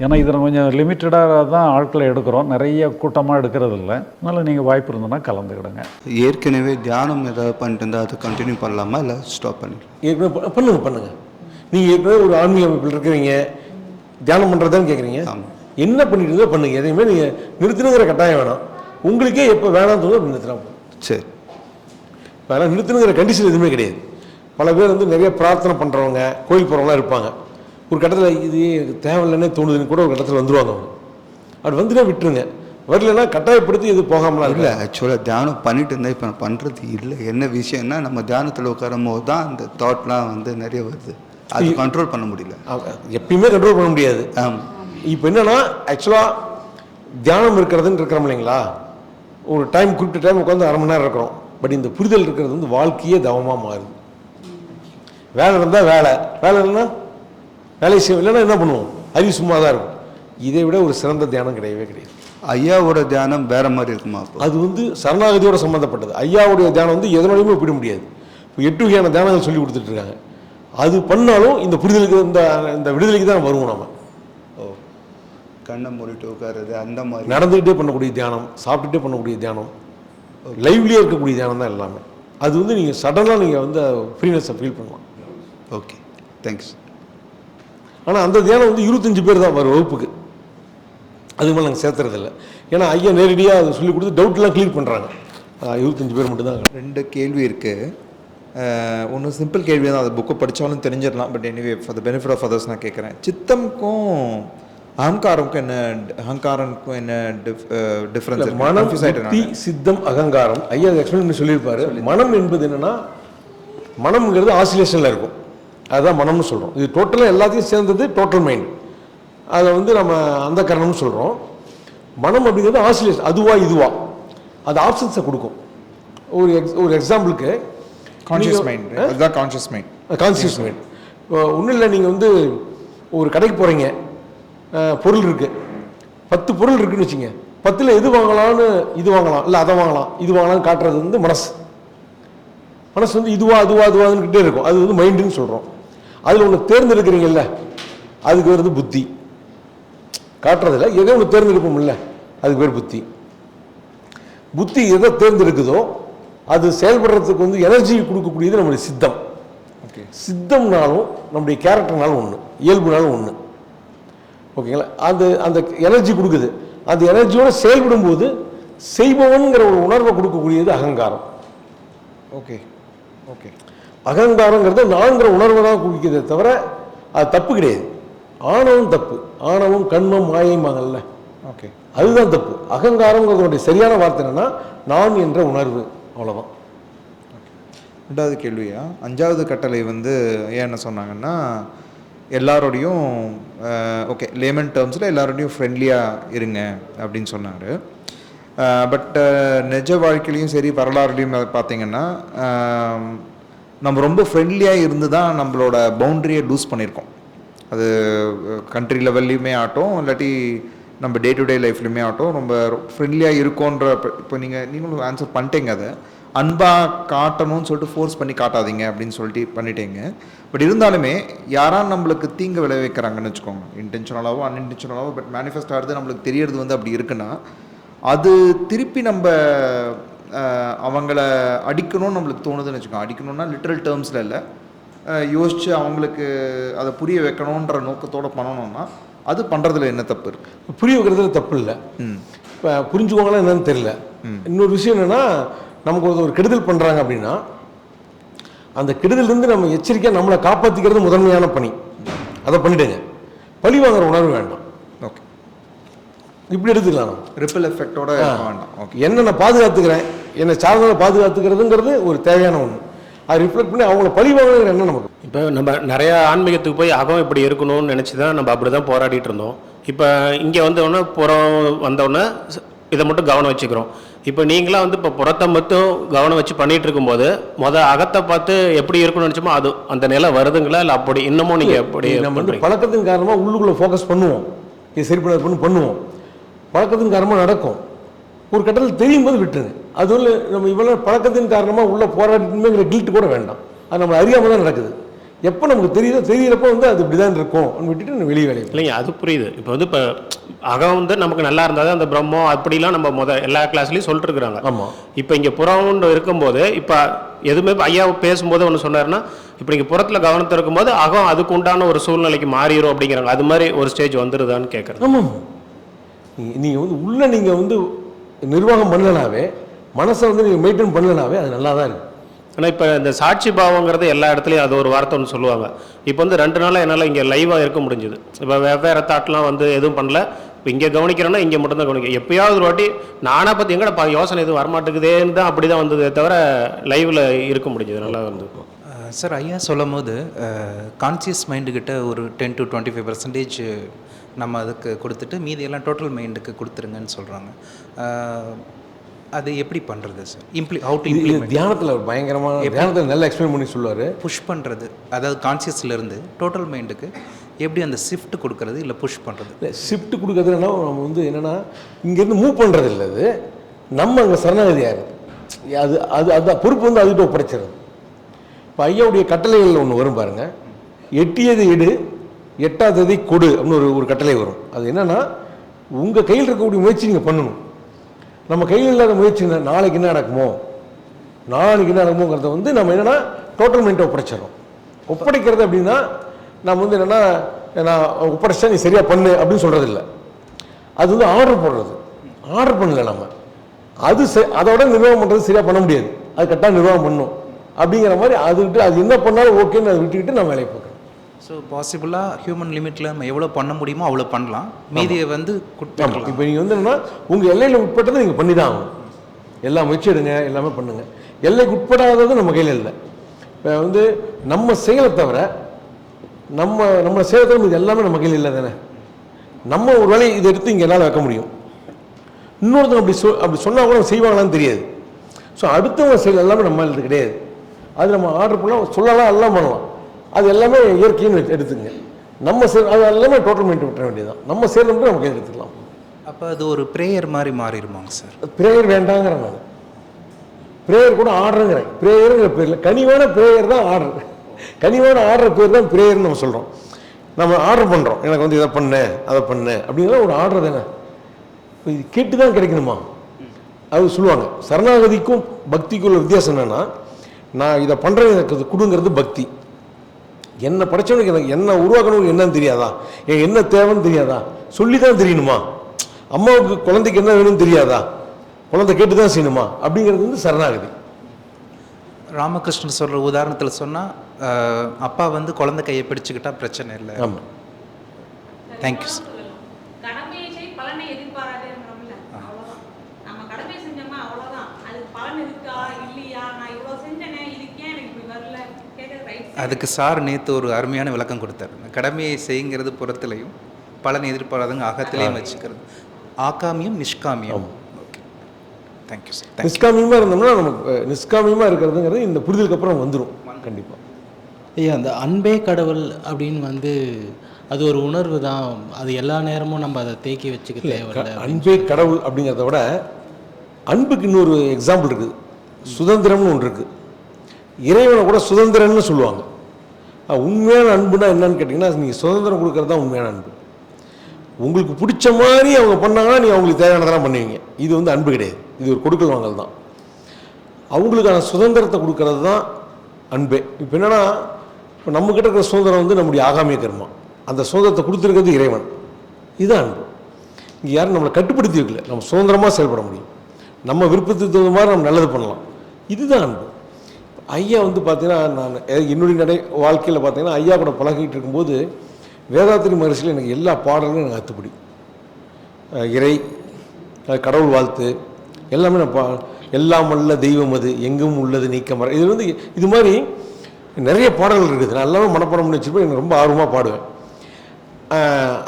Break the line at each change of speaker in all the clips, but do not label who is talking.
ஏன்னா இதில் கொஞ்சம் லிமிட்டடாக தான் ஆட்களை எடுக்கிறோம். நிறைய கூட்டமாக எடுக்கிறது இல்லை அதனால் நீங்கள் வாய்ப்பு இருந்ததுன்னா கலந்துக்கிடுங்க.
ஏற்கனவே தியானம் ஏதாவது பண்ணிட்டு இருந்தால் அதை கண்டினியூ பண்ணலாமா? இல்லை ஸ்டாப் பண்ணிடலாம்?
ஏற்கனவே ப- பண்ணுங்க பண்ணுங்க. நீங்கள் ஏற்கனவே ஒரு ஆன்மீக அமைப்பில் இருக்கிறீங்க. தியானம் பண்ணுறதான்னு கேட்குறீங்க
ஆமாம்.
என்ன பண்ணிட்டு இருந்தா பண்ணுங்க. எதையுமே நீங்கள் நிறுத்தணுங்கிற கட்டாயம் வேணாம். உங்களுக்கே எப்போ வேணாம் தோணும் அப்படி நிறுத்தினா போதும்
சரி.
வேணாம் நிறுத்தணுங்கிற கண்டிஷன் எதுவுமே கிடையாது. பல பேர் வந்து நிறைய பிரார்த்தனை பண்ணுறவங்க கோயில் போகிறவங்களாம் இருப்பாங்க. ஒரு கட்டத்தில் இது தேவையில்லைன்னே தோணுதுன்னு கூட ஒரு கட்டத்தில் வந்துருவாங்க அவங்க. அப்படி வந்துட்டா விட்டுருங்க. வரலன்னா கட்டாயப்படுத்தி இது போகாமலாம்
இல்லை ஆக்சுவலாக தியானம் பண்ணிட்டு இருந்தால் இப்போ நான் பண்ணுறது இல்லை. என்ன விஷயம்னா நம்ம தியானத்தில் உட்காரும் போது தான் அந்த தாட்லாம் வந்து நிறைய வருது. அது கண்ட்ரோல் பண்ண முடியல.
எப்பயுமே கண்ட்ரோல் பண்ண முடியாது.
ஆமாம்
இப்போ என்னன்னா ஆக்சுவலாக தியானம் இருக்கிறதுன்னு இருக்கிறோம் இல்லைங்களா? ஒரு டைம் குறிப்பிட்ட டைம் உட்காந்து அரை மணி நேரம் இருக்கிறோம். பட் இந்த புரிதல் இருக்கிறது வந்து வாழ்க்கையே தவமாக மாறுது. வேலை இருந்தால் வேலை. வேலை இல்லைன்னா வேலை செய்ய இல்லைன்னா என்ன பண்ணுவோம்? அறிவு சும்மா தான் இருக்கும். இதை விட ஒரு சிறந்த தியானம் கிடையவே கிடையாது.
ஐயாவோட தியானம் வேற மாதிரி இருக்குமா
அது வந்து சரணாகதியோட சம்மந்தப்பட்டது ஐயாவுடைய தியானம் வந்து எதனாலையுமே ஒப்பிட முடியாது. இப்போ எட்டு வகையான தியானங்கள் சொல்லி கொடுத்துட்டு இருக்காங்க. அது பண்ணாலும் இந்த புரிதலுக்கு இந்த இந்த விடுதலைக்கு தான் வருவோம் நம்ம
ஓ கண்ணை மூடிட்டு உட்காருது அந்த மாதிரி.
நடந்துக்கிட்டே பண்ணக்கூடிய தியானம் சாப்பிட்டுட்டே பண்ணக்கூடிய தியானம் லைவ்லியே இருக்கக்கூடிய தியானம் தான் எல்லாமே. அது வந்து நீங்கள் சடனாக நீங்கள் வந்து ஃப்ரீனஸை ஃபீல் பண்ணலாம்.
ஓகே தேங்க்ஸ்
ஆனால் அந்த தியானம் வந்து இருபத்தஞ்சு பேர் தான் வரும் வகுப்புக்கு. அதுக்கு மேலே நாங்கள் சேர்த்துறதில்ல. ஏன்னா ஐயா நேரடியாக அதை சொல்லி கொடுத்து டவுட்லாம் க்ளியர் பண்ணுறாங்க இருபத்தஞ்சு பேர் மட்டும்தான்
ரெண்டு கேள்வி இருக்குது ஒன்று சிம்பிள் கேள்வி தான். அது புக்கை படித்தாலும் தெரிஞ்சிடலாம். But anyway for the benefit of others நான் கேட்குறேன் சித்தம்க்கும் அகங்காரம்க்கும் என்ன அகங்காரனுக்கும் என்ன டிஃப்ரென்ஸ்
மனம் சித்தம் அகங்காரம். ஐயா எக்ஸ்பிளைன் பண்ணி சொல்லியிருப்பாரு. மனம் என்பது என்னன்னா மனம்ங்கிறது ஆசிலேஷனில் இருக்கும். அதுதான் மனம்னு சொல்கிறோம் இது டோட்டலாக எல்லாத்தையும் சேர்ந்தது டோட்டல் மைண்ட் அதை வந்து நம்ம அந்த கரணம்னு சொல்கிறோம் மனம் அப்படிங்கிறது ஆசிலேஷன் அதுவா இதுவா. அது ஆப்ஷன்ஸை கொடுக்கும். ஒரு எக்ஸ் ஒரு எக்ஸாம்பிளுக்கு
கான்ஷியஸ் மைண்ட் அதுதான் கான்ஷியஸ் மைண்ட்
கான்சியஸ் மைண்ட் ஒன்றும் இல்லை நீங்கள் வந்து ஒரு கடைக்கு போகிறீங்க பொருள் இருக்குது பத்து பொருள் இருக்குன்னு வச்சுங்க பத்தில் எது வாங்கலாம்னு இது வாங்கலாம். இல்லை அதை வாங்கலாம். இது வாங்கலாம்னு காட்டுறது வந்து மனசு. மனசு வந்து இதுவா அதுவா அதுவாதுன்னுக்கிட்டே இருக்கும். அது வந்து மைண்டுன்னு சொல்கிறோம் அதில் ஒன்று தேர்ந்தெடுக்கிறீங்கல்ல அதுக்கு வருது புத்தி. காட்டுறதில்ல எதோ ஒன்று தேர்ந்தெடுப்போம்ல அதுக்கு பேர் புத்தி. புத்தி எதை தேர்ந்தெடுக்குதோ அது செயல்படுறதுக்கு வந்து எனர்ஜி கொடுக்கக்கூடியது நம்முடைய சித்தம்.
ஓகே
சித்தம்னாலும் நம்முடைய கேரக்டர்னாலும் ஒன்று இயல்புனாலும் ஒன்று ஓகேங்களா? அது அந்த எனர்ஜி கொடுக்குது. அந்த எனர்ஜியோட செயல்படும் போது செய்பவன்கிற ஒரு உணர்வை கொடுக்கக்கூடியது அகங்காரம்.
ஓகே
அகங்காரங்கிறது நான்கிற உணர்வை தான் குவிக்கிறதே தவிர அது தப்பு கிடையாது. ஆணவம் தப்பு. ஆணவம் கண்மம் மாயமாங்கல்ல
ஓகே.
அதுதான் தப்பு. அகங்காரங்கிறதுடைய சரியான வார்த்தை என்னன்னா நான் என்ற உணர்வு. அவ்வளவுதான்.
ரெண்டாவது கேள்வியா அஞ்சாவது கட்டளை வந்து ஏன் என்ன சொன்னாங்கன்னா எல்லாரோடையும் ஓகே லேமன் டேர்ம்ஸில் எல்லாரோடையும் ஃப்ரெண்ட்லியாக இருங்க அப்படின்னு சொன்னார். பட் நிஜ வாழ்க்கையிலையும் சரி வரலாறுலையும் பார்த்தீங்கன்னா நம்ம ரொம்ப ஃப்ரெண்ட்லியாக இருந்து தான் நம்மளோட பவுண்டரியை லூஸ் பண்ணியிருக்கோம். அது கண்ட்ரி லெவல்லையுமே ஆகட்டும் இல்லாட்டி நம்ம டே டு டே லைஃப்லையுமே ஆகட்டும் ரொம்ப ஃப்ரெண்ட்லியாக இருக்கோன்ற இப்போ நீங்கள் நீங்களும் ஆன்சர் பண்ணிட்டீங்க அதை. அன்பாக காட்டணும்னு சொல்லிட்டு ஃபோர்ஸ் பண்ணி காட்டாதீங்க அப்படின்னு சொல்லிட்டு பண்ணிட்டீங்க. பட் இருந்தாலுமே யாரா நம்மளுக்கு தீங்கு விளைவிக்கிறாங்கன்னு வச்சுக்கோங்க. இன்டென்ஷனலாகவோ அன்இன்டென்ஷனலாகவோ பட் மேனிஃபெஸ்ட் ஆகிறது நம்மளுக்கு தெரியறது வந்து அப்படி இருக்குன்னா அது திருப்பி நம்ம அவங்கள அடிக்கணும்னு நம்மளுக்கு தோணுதுன்னு வச்சுக்கோங்க. அடிக்கணும்னா லிட்ரல் டேர்ம்ஸில் இல்லை. யோசிச்சு அவங்களுக்கு அதை புரிய வைக்கணுன்ற நோக்கத்தோட பண்ணணும்னா அது பண்ணுறதுல என்ன தப்பு இருக்கு?
புரிய வைக்கிறதுல தப்பு இல்லை. இப்போ புரிஞ்சுக்கோங்களா என்னன்னு தெரியல. இன்னொரு விஷயம் என்னன்னா நமக்கு ஒரு- ஒரு கெடுதல் பண்ணுறாங்க அப்படின்னா அந்த கெடுதலிருந்து நம்ம எச்சரிக்கையாக நம்மளை காப்பாற்றிக்கிறது முதன்மையான பணி. அதை பண்ணிடுங்க. பழி வாங்குற உணர்வு வேண்டாம். இப்படி எடுத்துக்கலாம். நம்ம
ரிப்பல் எஃபெக்டோட ஓகே
என்ன நான் பாதுகாத்துக்கிறேன். என்னை சார்ந்ததை பாதுகாத்துக்கிறதுங்கிறது ஒரு தேவையான ஒன்று அதை ரிஃப்ளெக்ட் பண்ணி அவங்கள பழி வாங்குறது என்ன நமக்கு?
இப்போ நம்ம நிறைய ஆன்மீகத்துக்கு போய் அகம் இப்படி இருக்கணும்னு நினச்சி தான் நம்ம அப்படி தான் போராடிட்டு இருந்தோம். இப்போ இங்கே வந்தோடனே புறம் வந்தோடனே இதை மட்டும் கவனம் வச்சுக்கிறோம். இப்போ நீங்களாம் வந்து இப்போ புறத்தை மட்டும் கவனம் வச்சு பண்ணிட்டு இருக்கும்போது முத அகத்தை பார்த்து எப்படி இருக்கணும்னு நினச்சோமோ அது அந்த நிலை வருதுங்களா? இல்லை அப்படி இன்னமும் நீங்கள் எப்படி
நம்ம வந்து? பழக்கத்தின் காரணமாக உள்ளுக்குள்ளே ஃபோக்கஸ் பண்ணுவோம். இது சரி பண்ணு பண்ணுவோம். பழக்கத்தின் காரணமாக நடக்கும். ஒரு கட்டத்தில் தெரியும் போது விட்டுருங்க. அது உள்ள நம்ம இவ்வளோ பழக்கத்தின் காரணமாக உள்ள போராட்டத்துமேங்கிற கில்ட் கூட வேண்டாம். அது நம்ம அறியாமல் தான் நடக்குது. எப்போ நமக்கு தெரியுதோ தெரியிறப்ப வந்து அது இப்படி தான் இருக்கும் விட்டுட்டு வெளியே வேலையை
இல்லைங்க அது புரியுது. இப்போ வந்து இப்போ அகம் வந்து நமக்கு நல்லா இருந்தால் அந்த பிரம்மம் அப்படிலாம் நம்ம முத எல்லா கிளாஸ்லேயும் சொல்லிட்டு இருக்கிறாங்க
ஆமாம்
இப்போ இங்கே புறம்னு இருக்கும்போது இப்போ எதுவுமே ஐயா பேசும்போது ஒன்று சொன்னாருன்னா இப்போ நீங்கள் புறத்தில் கவனத்தை இருக்கும்போது அகம் அதுக்கு உண்டான ஒரு சூழ்நிலைக்கு மாறிடும் அப்படிங்கிறாங்க. அது மாதிரி ஒரு ஸ்டேஜ் வந்துருதான்னு கேட்குறேன்
ஆமாம். நீங்கள் வந்து உள்ளே நீங்கள் வந்து நிர்வாகம் பண்ணலனாவே மனசை வந்து நீங்கள் மெயின்டைன் பண்ணலனாவே அது நல்லா தான் இருக்கும்
ஆனால் இப்போ இந்த சாட்சி பாவங்கிறது எல்லா இடத்துலையும் அது ஒரு வார்த்தை ஒன்று சொல்லுவாங்க. இப்போ வந்து ரெண்டு நாளாக என்னால் இங்கே லைவாக இருக்க முடிஞ்சுது. இப்போ வெவ்வேறு தாட்லாம் வந்து எதுவும் பண்ணல. இப்போ இங்கே கவனிக்கிறேன்னா இங்கே மட்டும்தான் கவனிக்க எப்பயாவது ஒரு வாட்டி நானாக பார்த்து எங்கட பா யோசனை எதுவும் வரமாட்டேங்குதேன்னு தான் அப்படி தான் வந்ததே தவிர லைவில் இருக்க முடிஞ்சது நல்லா வந்து.
சார் ஐயா சொல்லும் போது கான்சியஸ் மைண்டுக்கிட்ட ஒரு ten to twenty five percentage நம்ம அதுக்கு கொடுத்துட்டு மீதி எல்லாம் டோட்டல் மைண்டுக்கு கொடுத்துருங்கன்னு சொல்கிறாங்க அது எப்படி பண்ணுறது சார் இம்ப்ளி ஹவு டு
இது
இம்ப்ளிமெண்ட்
தியானத்தில் பயங்கரமான தியானத்தில் நல்லா எக்ஸ்பிளைன் பண்ணி சொல்லுவார்.
புஷ் பண்ணுறது அதாவது கான்சியஸ்லேருந்து டோட்டல் மைண்டுக்கு எப்படி அந்த ஷிஃப்ட் கொடுக்கறது இல்லை புஷ் பண்ணுறது
இல்லை ஷிஃப்ட் கொடுக்கறதுனா நம்ம வந்து என்னென்னா இங்கேருந்து மூவ் பண்ணுறது இல்லை அது. நம்ம அங்கே சரணாகதியாக அது அது அது பொறுப்பு வந்து அதுகிட்ட ஒப்படைச்சிடும் இப்போ ஐயாவுடைய கட்டளைகள் ஒன்று வரும் பாருங்க. எட்டியது எடு எட்டாததை கொடு அப்படின்னு ஒரு ஒரு கட்டளை வரும். அது என்னென்னா உங்கள் கையில் இருக்கக்கூடிய முயற்சி நீங்கள் பண்ணணும். நம்ம கையில் இல்லாத முயற்சி நாளைக்கு என்ன நடக்குமோ? நாளைக்கு என்ன நடக்குமோங்கிறத வந்து நம்ம என்னென்னா டோட்டல் மைண்டை ஒப்படைச்சிடறோம். ஒப்படைக்கிறது அப்படின்னா நம்ம வந்து என்னென்னா நான் ஒப்படைச்சா நீ சரியாக பண்ணு அப்படின்னு சொல்கிறதில்ல அது வந்து ஆர்டர் போடுறது. ஆர்டர் பண்ணல நம்ம. அது செ- அதோட நிர்வாகம் பண்ணுறது சரியாக பண்ண முடியாது. அது கரெக்டாக நிர்வாகம் பண்ணும். அப்படிங்கிற மாதிரி அதுக்கிட்ட அது என்ன பண்ணாலும் ஓகேன்னு அதை விட்டுக்கிட்டு நம்ம வேலையை பார்க்கணும்
ஸோ பாசிபிளாக ஹியூமன் லிமிட்டில் நம்ம எவ்வளோ பண்ண முடியுமோ அவ்வளோ பண்ணலாம். மீதியை வந்து கொடுத்துக்கலாம்.
இப்போ நீங்கள் வந்து என்னன்னா உங்கள் எல்லையில் உட்பட்டதை நீங்கள் பண்ணி தான் ஆகணும். எல்லா முயற்சி எடுங்க எல்லாமே பண்ணுங்க. எல்லைக்கு உட்படாதது நம்ம கையில் இல்லை. இப்போ வந்து நம்ம செயலை தவிர நம்ம நம்ம செயலை தவிர இது எல்லாமே நம்ம கையில் இல்லை தானே? நம்ம ஒரு வேலையை இதை எடுத்து இங்கே என்னால் வைக்க முடியும். இன்னொருத்தவங்க அப்படி சொ அப்படி சொன்னால் கூட செய்வாங்களான்னு தெரியாது. ஸோ அடுத்தவங்க செயல் எல்லாமே நம்ம இது கிடையாது. அது நம்ம ஆர்டர் பண்ணலாம் சொல்லலாம் எல்லாம் பண்ணலாம். அது எல்லாமே இயற்கைன்னு எடுத்துங்க. நம்ம செயல் அது எல்லாமே டோட்டல் மைண்ட் விட்டுற வேண்டியதுதான். நம்ம மட்டும் நம்ம கையில் எடுத்துக்கலாம்.
அப்போ அது ஒரு ப்ரேயர் மாதிரி மாறிடுமாங்க சார்?
ப்ரேயர் வேண்டாங்கிறேன் நான். ப்ரேயர் கூட ஆர்டருங்கிறேன் ப்ரேயருங்கிற பேரில் கனிவான ப்ரேயர் தான் ஆர்டர் கனிவான ஆர்டர் பேர் தான் ப்ரேயர்னு நம்ம சொல்கிறோம் நம்ம ஆர்டர் பண்ணுறோம் எனக்கு வந்து இதை பண்ணு அதை பண்ணு அப்படிங்கிற ஒரு ஆர்டர் தானே. இப்போ இது கேட்டு தான் கிடைக்கணுமா? அது சொல்லுவாங்க. சரணாகதிக்கும் பக்திக்கும் உள்ள வித்தியாசம் என்னன்னா நான் இதை பண்ணுறேன் எனக்கு கொடுங்கிறது பக்தி. என்ன படைச்சவனுக்கு எனக்கு என்ன உருவாக்கணும் என்னன்னு தெரியாதா? என் என்ன தேவைன்னு தெரியாதா? சொல்லி தான் தெரியணுமா? அம்மாவுக்கு குழந்தைக்கு என்ன வேணும்னு தெரியாதா? குழந்தை கேட்டு தான் செய்யணுமா? அப்படிங்கிறது வந்து சரணாகதி.
ராமகிருஷ்ணன் சொல்கிற உதாரணத்தில் சொன்னால் அப்பா வந்து குழந்தை கையை பிடிச்சிக்கிட்டா பிரச்சனை இல்லை.
ஆமாம்
தேங்க்யூ சார்
கடமையை செய் பலனை எதிர்பாராதேங்கிறோம்ல அவ்வளவுதான் நம்ம கடமையை செஞ்சோமா அவ்வளவுதான் அதுக்கு பலன் இருக்கா இல்லையா நான் இவ்வளவு செஞ்சேனே இதுக்கு ஏன் எனக்கு இப்படி வரல கேட்கறது ரைட்
அதுக்கு சார் நேற்று ஒரு அருமையான விளக்கம் கொடுத்தாரு. கடமையை செய்யுங்கிறது புறத்துலையும் பலன் எதிர்பாராதங்க அகத்திலையும் வச்சுக்கிறது. ஆகாமியம் நிஷ்காமியம். ஓகே தேங்க்யூ சார்
நிஷ்காமியமாக இருந்தோம்னா நமக்கு அஹ், நிஷ்காமியமா இருக்கிறதுங்கிறது இந்த புரிதலுக்கு அப்புறம் வந்துடும் கண்டிப்பாக
ஐயா அந்த அன்பே கடவுள் அப்படின்னு வந்து அது ஒரு உணர்வு தான். அது எல்லா நேரமும் நம்ம அதை தேக்கி வச்சுக்க தேவையில்லை
அன்பே கடவுள் அப்படிங்கிறத விட அன்புக்கு இன்னொரு எக்ஸாம்பிள் இருக்குது. சுதந்திரம்னு ஒன்று இருக்குது. இறைவனை கூட சுதந்திரம்னு சொல்லுவாங்க. உண்மையான அன்புனா என்னன்னு கேட்டிங்கன்னா நீங்கள் சுதந்திரம் கொடுக்கறது தான் உண்மையான அன்பு. உங்களுக்கு பிடிச்ச மாதிரி அவங்க பண்ணாங்கன்னா நீ அவங்களுக்கு தேவையானதெல்லாம் பண்ணுவீங்க. இது வந்து அன்பு கிடையாது. இது ஒரு கொடுக்கல் வாங்கல் தான். அவங்களுக்கான சுதந்திரத்தை கொடுக்கறது தான் அன்பே. இப்போ என்னென்னா இப்போ நம்மக்கிட்ட இருக்கிற சுதந்திரம் வந்து நம்முடைய ஆகாமிய கர்மம் அந்த சுதந்திரத்தை கொடுத்துருக்கிறது இறைவன். இதுதான் அன்பு. இங்கே யாரும் நம்மளை கட்டுப்படுத்தி வைக்கல நம்ம சுதந்திரமாக செயல்பட முடியும். நம்ம விருப்பத்துக்கு தகுந்த மாதிரி நம்ம நல்லது பண்ணலாம். இதுதான் அன்பு. ஐயா வந்து பார்த்தீங்கன்னா நான் என்னுடைய நடை வாழ்க்கையில் பார்த்தீங்கன்னா ஐயா கூட பழகிட்டு இருக்கும்போது வேதாத்திரி மகர்ஷியில் எனக்கு எல்லா பாடல்களும் எனக்கு அத்துப்படி. இறை கடவுள் வாழ்த்து எல்லாமே நான் பா எல்லாம் அல்ல தெய்வம் அது எங்கும் உள்ளது நீக்கமர இது வந்து இது மாதிரி நிறைய பாடல்கள் இருக்குது. நான் எல்லாமே மனப்பாடம் பண்ணி வச்சுருப்பேன். எனக்கு ரொம்ப ஆர்வமாக பாடுவேன்.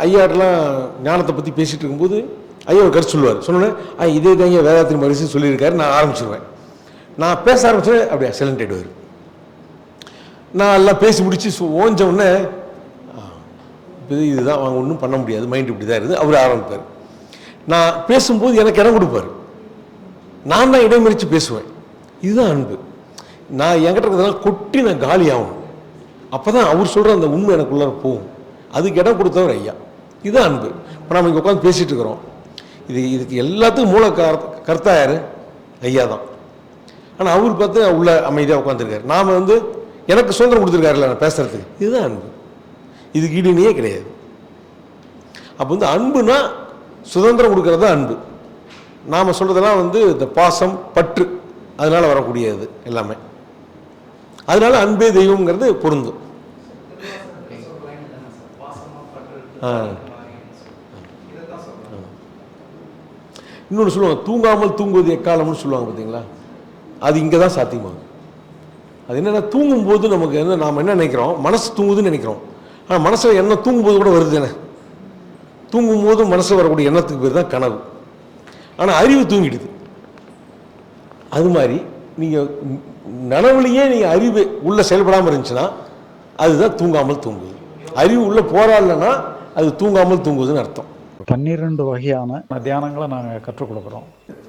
ஐயாட்டெலாம் ஞானத்தை பற்றி பேசிகிட்டு இருக்கும்போது ஐயா ஒரு கருத்து சொல்லுவார். சொன்னோன்னே இதே தான் ஐயா வேதாத்திரி மகரிஷி சொல்லியிருக்காரு. நான் ஆரம்பிச்சிருவேன். நான் பேச ஆரம்பிச்சேன் அப்படியே சைலண்ட் ஆகிடுவார் நான் எல்லாம் பேசி முடித்து சு- ஓஞ்ச உடனே ஆ, இது இதுதான் அவங்க ஒன்றும் பண்ண முடியாது மைண்ட் இப்படி தான் இருந்து அவர் ஆரம்பிப்பார். நான் பேசும்போது எனக்கு இடம் கொடுப்பார். நான் தான் இடைமறித்து பேசுவேன். இதுதான் அன்பு. நான் என்கிட்ட இருக்கிறதெல்லாம் கொட்டி நான் காலி ஆகணும். அப்போ தான் அவர் சொல்கிற அந்த உண்மை எனக்குள்ளார போகும். அதுக்கு இடம் கொடுத்தவர் ஐயா. இதுதான் அன்பு. இப்போ நம்ம இங்கே உட்காந்து பேசிகிட்டு இருக்கிறோம். இது இதுக்கு எல்லாத்துக்கும் மூல கர் கர்த்தா யார்? ஐயா தான். ஆனால் அவர் பார்த்து உள்ள அமைதியாக உட்காந்துருக்காரு நாம் வந்து எனக்கு சுதந்திரம் கொடுத்துருக்காருல்ல நான் பேசுகிறதுக்கு இதுதான் அன்பு. இதுக்கு ஈடுணையே கிடையாது. அப்போ வந்து அன்புனா சுதந்திரம் கொடுக்கறது தான் அன்பு. நாம் சொல்கிறதெல்லாம் வந்து இந்த பாசம் பற்று அதனால் வரக்கூடியது எல்லாமே. அதனால அன்பே தெய்வம்ங்கிறது பொருந்தும். இன்னொன்று சொல்லுவாங்க தூங்காமல் தூங்குவது எக்காலம்னு சொல்லுவாங்க பார்த்தீங்களா? அது இங்கே தான் சாத்தியமாகும். அது என்னென்னா தூங்கும்போது நமக்கு என்ன நாம் என்ன நினைக்கிறோம்? மனசு தூங்குதுன்னு நினைக்கிறோம். ஆனால் மனசில் எண்ணம் தூங்கும்போது கூட வருது என்ன தூங்கும்போது மனசில் வரக்கூடிய எண்ணத்துக்கு பேர் தான் கனவு. ஆனால் அறிவு தூங்கிடுது. அது மாதிரி நீங்கள் நனவுலையே நீங்கள் அறிவு உள்ளே செயல்படாமல் இருந்துச்சுன்னா அதுதான் தூங்காமல் தூங்குது. அறிவு உள்ளே போராடலைன்னா அது தூங்காமல் தூங்குதுன்னு அர்த்தம்.
பன்னிரெண்டு வகையான தியானங்களை நாங்கள் கற்றுக் கொடுக்குறோம்.